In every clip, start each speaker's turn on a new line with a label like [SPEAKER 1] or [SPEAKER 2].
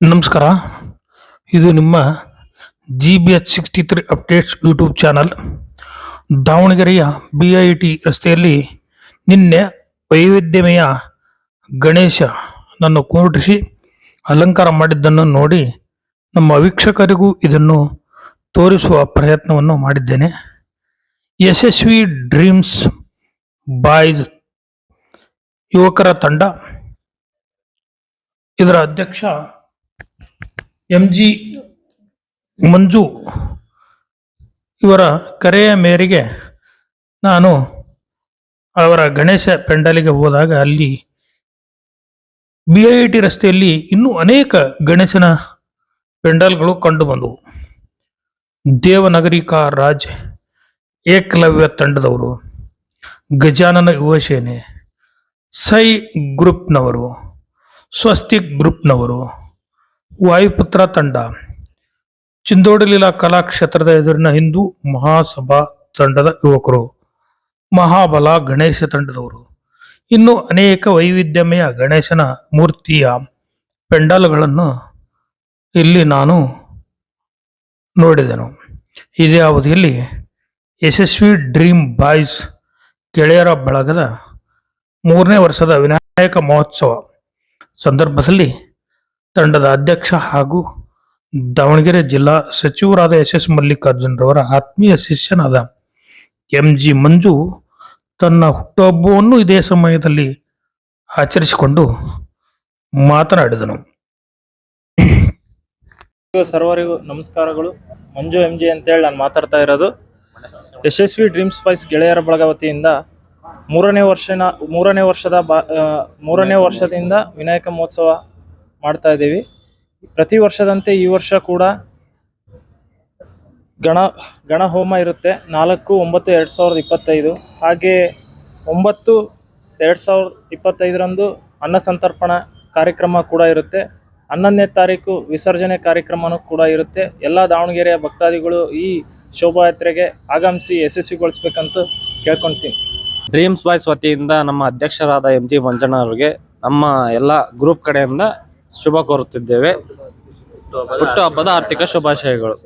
[SPEAKER 1] ನಮಸ್ಕಾರ. ಇದು ನಿಮ್ಮ G B H sixty three updates YouTube channel ದಾವಣಗೆರೆಯ ಬಿ ಐ ಟಿ ರಸ್ತೆಯಲ್ಲಿ ನಿನ್ನೆ ವೈವಿಧ್ಯಮಯ ಗಣೇಶ ನನ್ನ ಕೂಡಿಸಿ ಅಲಂಕಾರ ಮಾಡಿದ್ದನ್ನು ನೋಡಿ ನಮ್ಮ ವೀಕ್ಷಕರಿಗೂ ಇದನ್ನು ತೋರಿಸುವ ಪ್ರಯತ್ನವನ್ನು ಮಾಡಿದ್ದೇನೆ. ಯಶಸ್ವಿ ಡ್ರೀಮ್ಸ್ ಬಾಯ್ಸ್ ಯುವಕರ ತಂಡ ಇದರ ಅಧ್ಯಕ್ಷ ಎಂ ಜಿ ಮಂಜು ಇವರ ಕರೆಯ ಮೇರೆಗೆ ನಾನು ಅವರ ಗಣೇಶ ಪೆಂಡಲಿಗೆ ಹೋದಾಗ ಅಲ್ಲಿ ಬಿ ಐ ಟಿ ರಸ್ತೆಯಲ್ಲಿ ಇನ್ನೂ ಅನೇಕ ಗಣೇಶನ ಪೆಂಡಲ್ಗಳು ಕಂಡುಬಂದವು. ದೇವನಗರಿ ಕಾ ರಾಜ್ ಏಕಲವ್ಯ ತಂಡದವರು, ಗಜಾನನ ಯುವಸೇನೆ ಸೈ ಗ್ರೂಪ್ನವರು, ಸ್ವಸ್ತಿಕ್ ಗ್ರೂಪ್ನವರು ವಾಯುಪುತ್ರ ತಂಡ. ಚಿಂದೋಡಿಲೀಲಾ ಕಲಾಕ್ಷೇತ್ರದ ಎದುರಿನ ಹಿಂದೂ ಮಹಾಸಭಾ ತಂಡದ ಯುವಕರು. ಮಹಾಬಲ ಗಣೇಶ ತಂಡದವರು. ಇನ್ನು ಅನೇಕ ವೈವಿಧ್ಯಮಯ ಗಣೇಶನ ಮೂರ್ತಿಯ ಪೆಂಡಲ್ಗಳನ್ನು ಇಲ್ಲಿ ನಾನು ನೋಡಿದೆನು. ಇದೇ ಅವಧಿಯಲ್ಲಿ ಯಶಸ್ವಿ ಡ್ರೀಮ್ ಬಾಯ್ಸ್ ಗೆಳೆಯರ ಬಳಗದ ಮೂರನೇ ವರ್ಷದ ವಿನಾಯಕ ಮಹೋತ್ಸವ ಸಂದರ್ಭದಲ್ಲಿ ತಂಡದ ಅಧ್ಯಕ್ಷ ಹಾಗೂ ದಾವಣಗೆರೆ ಜಿಲ್ಲಾ ಸಚಿವರಾದ ಎಸ್ ಎಸ್ ಮಲ್ಲಿಕಾರ್ಜುನರವರ ಆತ್ಮೀಯ ಶಿಷ್ಯನಾದ ಎಂ ಜಿ ಮಂಜು ತನ್ನ ಹುಟ್ಟುಹಬ್ಬವನ್ನು ಇದೇ ಸಮಯದಲ್ಲಿ ಆಚರಿಸಿಕೊಂಡು ಮಾತನಾಡಿದನು.
[SPEAKER 2] ಸರ್ವರಿಗೂ ನಮಸ್ಕಾರಗಳು. ಮಂಜು, ಎಂ ಜಿ ಅಂತೇಳಿ ನಾನು ಮಾತಾಡ್ತಾ ಇರೋದು. ಯಶಸ್ವಿ ಡ್ರೀಮ್ ಸ್ಪೈಸ್ ಗೆಳೆಯರ ಬಳಗ ವತಿಯಿಂದ ಮೂರನೇ ವರ್ಷನ, ಮೂರನೇ ವರ್ಷದ ಬಾ ಮೂರನೇ ವರ್ಷದಿಂದ ವಿನಾಯಕ ಮಹೋತ್ಸವ ಮಾಡ್ತಾ ಇದ್ದೀವಿ. ಪ್ರತಿ ವರ್ಷದಂತೆ ಈ ವರ್ಷ ಕೂಡ ಗಣ ಗಣ ಹೋಮ ಇರುತ್ತೆ. ನಾಲ್ಕು, ಒಂಬತ್ತು, ಎರಡು ಸಾವಿರದ ಇಪ್ಪತ್ತೈದು. ಹಾಗೆ ಒಂಬತ್ತು, ಎರಡು ಸಾವಿರದ ಇಪ್ಪತ್ತೈದರಂದು ಅನ್ನ ಸಂತರ್ಪಣ ಕಾರ್ಯಕ್ರಮ ಕೂಡ ಇರುತ್ತೆ. ಹನ್ನೊಂದನೇ ತಾರೀಕು ವಿಸರ್ಜನೆ ಕಾರ್ಯಕ್ರಮನೂ ಕೂಡ ಇರುತ್ತೆ. ಎಲ್ಲ ದಾವಣಗೆರೆಯ ಭಕ್ತಾದಿಗಳು ಈ ಶೋಭಾಯಾತ್ರೆಗೆ ಆಗಮಿಸಿ ಯಶಸ್ವಿಗೊಳಿಸ್ಬೇಕಂತ ಕೇಳ್ಕೊಳ್ತೀನಿ.
[SPEAKER 3] ಡ್ರೀಮ್ಸ್ ಬಾಯ್ಸ್ ವತಿಯಿಂದ ನಮ್ಮ ಅಧ್ಯಕ್ಷರಾದ ಎಂ ಜಿ ಮಂಜಣ್ಣ ಅವರಿಗೆ, ನಮ್ಮ ಎಲ್ಲ ಗ್ರೂಪ್ ಕಡೆಯಿಂದ ಶುಭ ಕೋರುತ್ತಿದ್ದೇವೆ. ಹುಟ್ಟು ಹಬ್ಬದ ಆರ್ಥಿಕ ಶುಭಾಶಯಗಳು.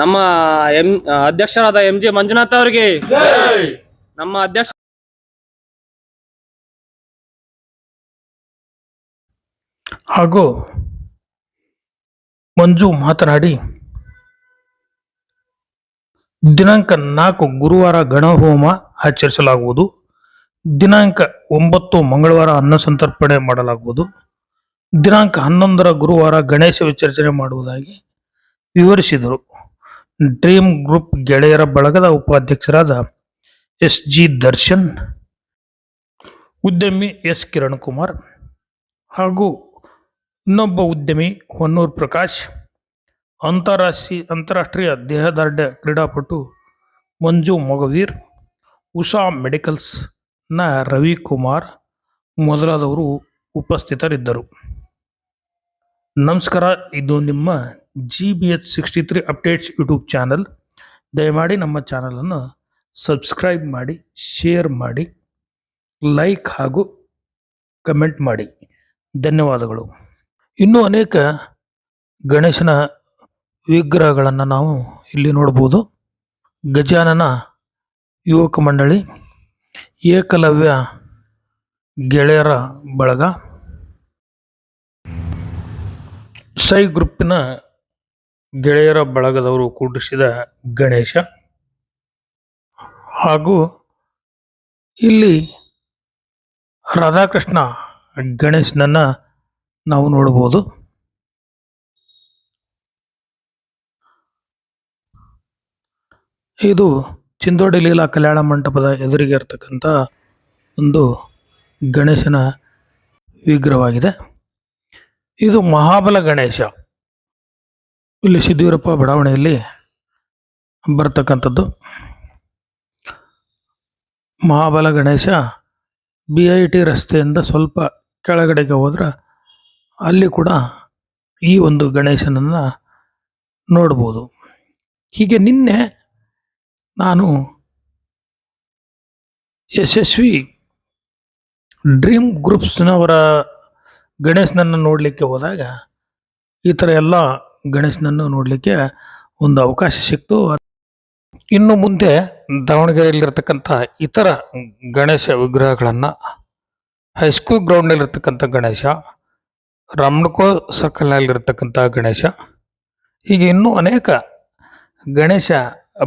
[SPEAKER 3] ನಮ್ಮ ಎಂ, ಅಧ್ಯಕ್ಷರಾದ ಎಂ ಜಿ ಮಂಜುನಾಥ್ ಅವರಿಗೆ. ನಮ್ಮ ಅಧ್ಯಕ್ಷ
[SPEAKER 1] ಹಾಗೂ ಮಂಜು ಮಾತನಾಡಿ, ದಿನಾಂಕ ನಾಲ್ಕು ಗುರುವಾರ ಗಣಹೋಮ ಆಚರಿಸಲಾಗುವುದು. ದಿನಾಂಕ ಒಂಬತ್ತು ಮಂಗಳವಾರ ಅನ್ನ ಸಂತರ್ಪಣೆ ಮಾಡಲಾಗುವುದು. ದಿನಾಂಕ ಹನ್ನೊಂದರ ಗುರುವಾರ ಗಣೇಶ ವಿಸರ್ಜನೆ ಮಾಡುವುದಾಗಿ ವಿವರಿಸಿದರು. ಡ್ರೀಮ್ ಗ್ರೂಪ್ ಗೆಳೆಯರ ಬಳಗದ ಉಪಾಧ್ಯಕ್ಷರಾದ ಎಸ್ ಜಿ ದರ್ಶನ್, ಉದ್ಯಮಿ ಎಸ್ ಕಿರಣ್ ಕುಮಾರ್ ಹಾಗೂ ಇನ್ನೊಬ್ಬ ಉದ್ಯಮಿ ಹೊನ್ನೂರ್ ಪ್ರಕಾಶ್ ಅಂತಾರಾಷ್ಟ್ರೀಯ ಅಂತಾರಾಷ್ಟ್ರೀಯ ದೇಹದಾರ್ಢ್ಯ ಕ್ರೀಡಾಪಟು ಮಂಜು ಮೊಗವೀರ್, ಉಷಾ ಮೆಡಿಕಲ್ಸ್ನ ರವಿಕುಮಾರ್ ಮೊದಲಾದವರು ಉಪಸ್ಥಿತರಿದ್ದರು. ನಮಸ್ಕಾರ, ಇದು ನಿಮ್ಮ G B H sixty three updates YouTube channel ದಯಮಾಡಿ ನಮ್ಮ ಚಾನಲನ್ನು ಸಬ್ಸ್ಕ್ರೈಬ್ ಮಾಡಿ ಶೇರ್ ಮಾಡಿ ಲೈಕ್ ಹಾಗೂ ಕಮೆಂಟ್ ಮಾಡಿ. ಧನ್ಯವಾದಗಳು. ಇನ್ನೂ ಅನೇಕ ಗಣೇಶನ ವಿಗ್ರಹಗಳನ್ನು ನಾವು ಇಲ್ಲಿ ನೋಡ್ಬೋದು. ಗಜಾನನ ಯುವಕ ಮಂಡಳಿ. ಏಕಲವ್ಯ ಗೆಳೆಯರ ಬಳಗ. ಸೈ ಗ್ರೂಪಿನ ಗೆಳೆಯರ ಬಳಗದವರು ಕೂಡಿಸಿದ ಗಣೇಶ. ಹಾಗೂ ಇಲ್ಲಿ ರಾಧಾಕೃಷ್ಣ ಗಣೇಶನನ್ನ ನಾವು ನೋಡಬಹುದು. ಇದು ಚಿಂದೋಡಿ ಲೀಲಾ ಕಲ್ಯಾಣ ಮಂಟಪದ ಎದುರಿಗೆ ಇರತಕ್ಕಂಥ ಒಂದು ಗಣೇಶನ ವಿಗ್ರಹವಾಗಿದೆ. ಇದು ಮಹಾಬಲ ಗಣೇಶ. ಇಲ್ಲಿ ಸಿದ್ದೂರಪ್ಪ ಬಡಾವಣೆಯಲ್ಲಿ ಬರ್ತಕ್ಕಂಥದ್ದು. Mahabala Ganesha B I T ರಸ್ತೆಯಿಂದ ಸ್ವಲ್ಪ ಕೆಳಗಡೆಗೆ ಹೋದ್ರೆ ಅಲ್ಲಿ ಕೂಡ ಈ ಒಂದು ಗಣೇಶನನ್ನು ನೋಡ್ಬೋದು. ಹೀಗೆ ನಿನ್ನೆ ನಾನು ಯಶಸ್ವಿ ಡ್ರೀಮ್ ಗ್ರೂಪ್ಸ್ನವರ ಗಣೇಶನನ್ನು ನೋಡಲಿಕ್ಕೆ ಹೋದಾಗ, ಈ ಥರ ಎಲ್ಲ ಗಣೇಶನನ್ನು ನೋಡಲಿಕ್ಕೆ ಒಂದು ಅವಕಾಶ ಸಿಕ್ತು. ಇನ್ನು ಮುಂದೆ ದಾವಣಗೆರೆಯಲ್ಲಿರ್ತಕ್ಕಂಥ ಇತರ ಗಣೇಶ ವಿಗ್ರಹಗಳನ್ನು ಹೈಸ್ಕೂಲ್ ಗ್ರೌಂಡ್ನಲ್ಲಿರ್ತಕ್ಕಂಥ ಗಣೇಶ ರಾಮನಕೋ ಸರ್ಕಲ್ನಲ್ಲಿರ್ತಕ್ಕಂಥ ಗಣೇಶ, ಹೀಗೆ ಇನ್ನೂ ಅನೇಕ ಗಣೇಶ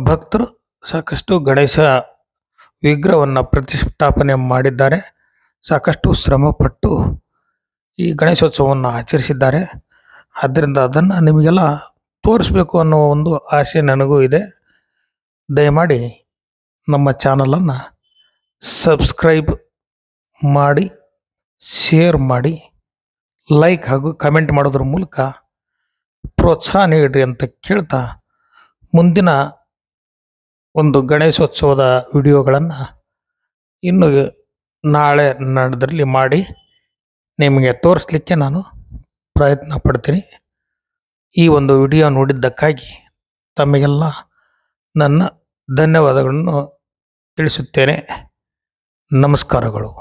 [SPEAKER 1] ಭಕ್ತರು ಸಾಕಷ್ಟು ಗಣೇಶ ವಿಗ್ರಹವನ್ನು ಪ್ರತಿಷ್ಠಾಪನೆ ಮಾಡಿದ್ದಾರೆ. ಸಾಕಷ್ಟು ಶ್ರಮಪಟ್ಟು ಈ ಗಣೇಶೋತ್ಸವವನ್ನು ಆಚರಿಸಿದ್ದಾರೆ. ಆದ್ದರಿಂದ ಅದನ್ನು ನಿಮಗೆಲ್ಲ ತೋರಿಸ್ಬೇಕು ಅನ್ನೋ ಒಂದು ಆಸೆ ನನಗೂ ಇದೆ. ದಯಮಾಡಿ ನಮ್ಮ ಚಾನಲನ್ನು ಸಬ್ಸ್ಕ್ರೈಬ್ ಮಾಡಿ, ಶೇರ್ ಮಾಡಿ, ಲೈಕ್ ಹಾಗೂ ಕಮೆಂಟ್ ಮಾಡೋದ್ರ ಮೂಲಕ ಪ್ರೋತ್ಸಾಹ ನೀಡ್ರಿ ಅಂತ ಕೇಳ್ತಾ ಮುಂದಿನ ಒಂದು ಗಣೇಶೋತ್ಸವದ ವಿಡಿಯೋಗಳನ್ನು ಇನ್ನು ನಾಳೆ ನಡೆದ್ರಲ್ಲಿ ಮಾಡಿ ನಿಮಗೆ ತೋರಿಸ್ಲಿಕ್ಕೆ ನಾನು ಪ್ರಯತ್ನ ಪಡ್ತೀನಿ. ಈ ಒಂದು ವಿಡಿಯೋ ನೋಡಿದ್ದಕ್ಕಾಗಿ ತಮಗೆಲ್ಲ ನನ್ನ ಧನ್ಯವಾದಗಳನ್ನು ತಿಳಿಸುತ್ತೇನೆ. ನಮಸ್ಕಾರಗಳು.